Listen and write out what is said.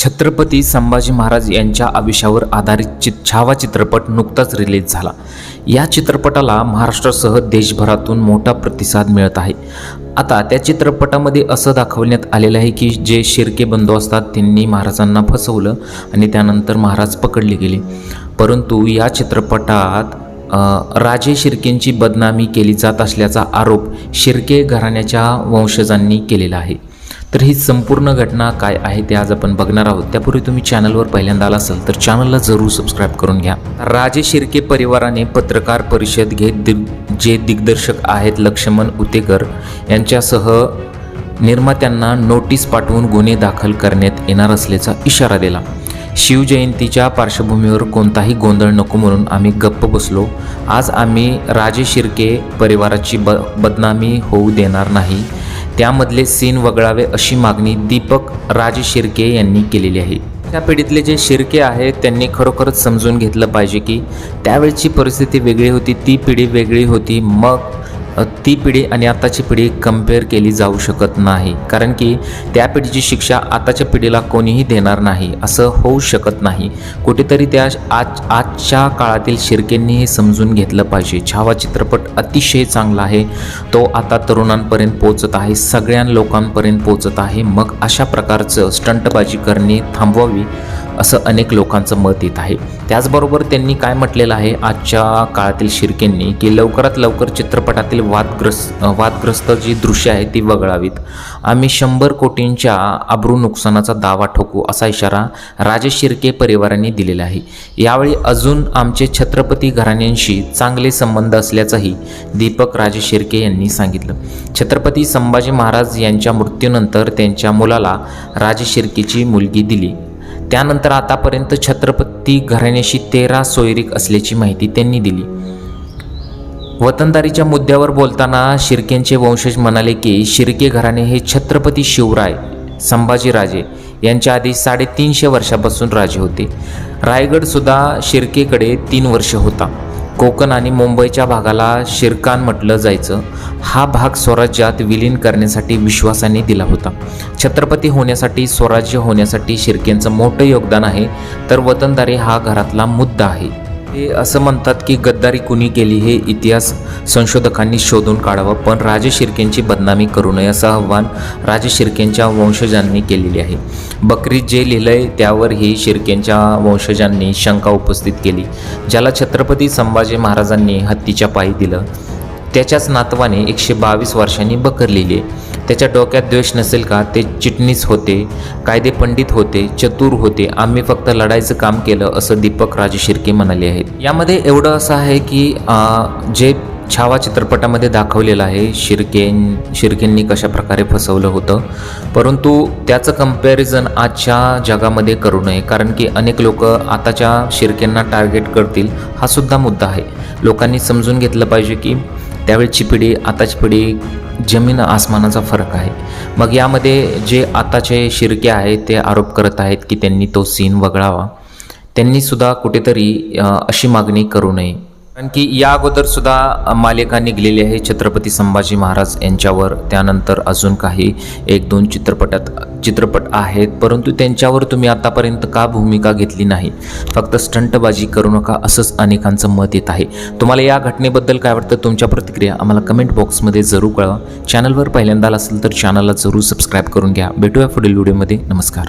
छत्रपती संभाजी महाराज यांच्या आयुष्यावर आधारित चित छावा चित्रपट नुकताच रिलीज झाला. या चित्रपटाला महाराष्ट्रासह देशभरातून मोठा प्रतिसाद मिळत आहे. आता त्या चित्रपटामध्ये असं दाखवण्यात आलेलं आहे की जे शिर्के बंधू असतात त्यांनी महाराजांना फसवलं आणि त्यानंतर महाराज पकडले गेले. परंतु या चित्रपटात राजे शिर्केंची बदनामी केली जात असल्याचा आरोप शिर्के घराण्याच्या वंशजांनी केलेला आहे. तर ही संपूर्ण घटना काय आहे ते आज आपण बघणार आहोत. त्यापूर्वी तुम्ही चॅनलवर पहिल्यांदा आला असाल तर चॅनलला जरूर सबस्क्राईब करून घ्या. राजे शिर्के परिवाराने पत्रकार परिषद घेत दिग जे दिग्दर्शक आहेत लक्ष्मण उतेकर यांच्यासह निर्मात्यांना नोटीस पाठवून गुन्हे दाखल करण्यात येणार असल्याचा इशारा दिला. शिवजयंतीच्या पार्श्वभूमीवर कोणताही गोंधळ नको म्हणून आम्ही गप्प बसलो. आज आम्ही राजे शिर्के परिवाराची ब बदनामी होऊ देणार नाही. त्यामधले सीन वगळावे अशी मागणी दीपक राज शिर्के यांनी केलेली आहे. त्या पिढीतले जे शिर्के आहेत त्यांनी खरोखरच समजून घेतलं पाहिजे की त्यावेळची परिस्थिती वेगळी होती ती पिढी वेगळी होती. मग ती पिढी आणि आताची पिढी कंपेअर केली जाऊ शकत नाही. कारण की त्या पिढीची शिक्षा आताच्या पिढीला कोणीही देणार नाही. असं होऊ शकत नाही. कुठेतरी त्या आज आजच्या काळातील शिर्केंनी हे समजून घेतलं पाहिजे. छावा चित्रपट अतिशय चांगला आहे. तो आता तरुणांपर्यंत पोचत आहे. सगळ्या लोकांपर्यंत पोचत आहे. मग अशा प्रकारचं स्टंटबाजी करणे थांबवावी असं अनेक लोकांचं मत येत आहे. त्याचबरोबर त्यांनी काय म्हटलेलं आहे? आजच्या काळातील शिर्केंनी की लवकरात लवकर चित्रपटातील वादग्रस्त वादग्रस्त जी दृश्य आहे ती वगळावीत. आम्ही शंभर कोटींच्या अब्रू नुकसानाचा दावा ठोकू असा इशारा राजेश शिर्के परिवारांनी दिलेला आहे. यावेळी अजून आमचे छत्रपती घराण्यांशी चांगले संबंध असल्याचंही दीपक राजे शिर्के यांनी सांगितलं. छत्रपती संभाजी महाराज यांच्या मृत्यूनंतर त्यांच्या मुलाला राजे शिर्केची मुलगी दिली. त्यानंतर आतापर्यंत छत्रपती घराण्याशी तेरा सोयरीक असल्याची माहिती त्यांनी दिली. वतनदारीच्या मुद्द्यावर बोलताना शिर्केंचे वंशज म्हणाले की शिर्के घराणे हे छत्रपती शिवराय संभाजीराजे यांच्या आधी साडेतीनशे वर्षापासून राजे होते. रायगडसुद्धा शिर्केकडे तीन वर्ष होता. कोकण आणि मुंबईच्या भागाला शिरकान म्हटलं जायचं. हा भाग स्वराज्यात विलीन करण्यासाठी विश्वासाने दिला होता. छत्रपती होण्यासाठी स्वराज्य होण्यासाठी शिर्केंचं मोठं योगदान आहे तर वतनदारी हा घरातला मुद्दा आहे. हे असं म्हणतात की गद्दारी कुणी केली हे इतिहास संशोधकांनी शोधून काढावं पण राजे शिर्केंची बदनामी करू नये असं आव्हान राजे शिर्केंच्या वंशजांनी केलेले आहे. बकरीत जे लिहिलंय त्यावरही शिर्केंच्या वंशजांनी शंका उपस्थित केली. ज्याला छत्रपती संभाजी महाराजांनी हत्तीच्या पायी दिलं त्याच्याच नातवाने एकशे बावीस वर्षांनी बकर लिहिले त्याच्या डोक्यात द्वेष नसेल का? ते चिटणीस होते कायदे पंडित होते चतुर होते. आम्ही फक्त लढायचं काम केलं असं दीपक राजे शिर्के म्हणाले आहेत. यामध्ये एवढं असं आहे की जे छावा चित्रपटामध्ये दाखवलेलं आहे शिर्के शिर्केंनी कशा प्रकारे फसवलं होतं. परंतु त्याचं कंपॅरिझन आजच्या जगामध्ये करू नये कारण की अनेक लोक आताच्या शिर्केंना टार्गेट करतील हा सुद्धा मुद्दा आहे. लोकांनी समजून घेतलं पाहिजे की त्यावेळची पिढी आताची पिढी जमीन आसमानाचा फरक आहे. मग यामध्ये जे आताचे शिरके आहेत ते आरोप करत आहेत की त्यांनी तो सीन वगळावा. त्यांनीसुद्धा कुठेतरी अशी मागणी करू नये. कारण की या अगोदर सुद्धा मालिका निघलेली आहे छत्रपती संभाजी महाराज यांच्यावर. त्यानंतर अजून काही एक दोन चित्रपटात चित्रपट आहेत. परंतु त्यांच्यावर तुम्ही आतापर्यंत का भूमिका घेतली नाही? फक्त स्टंटबाजी करू नका असंच अनेकांचं मत येत आहे. तुम्हाला या घटनेबद्दल काय वाटतं? तुमच्या प्रतिक्रिया आम्हाला कमेंट बॉक्समध्ये जरूर कळवा. चॅनलवर पहिल्यांदा असेल तर चॅनलला जरूर सबस्क्राईब करून घ्या. भेटूया पुढील व्हिडिओमध्ये. नमस्कार.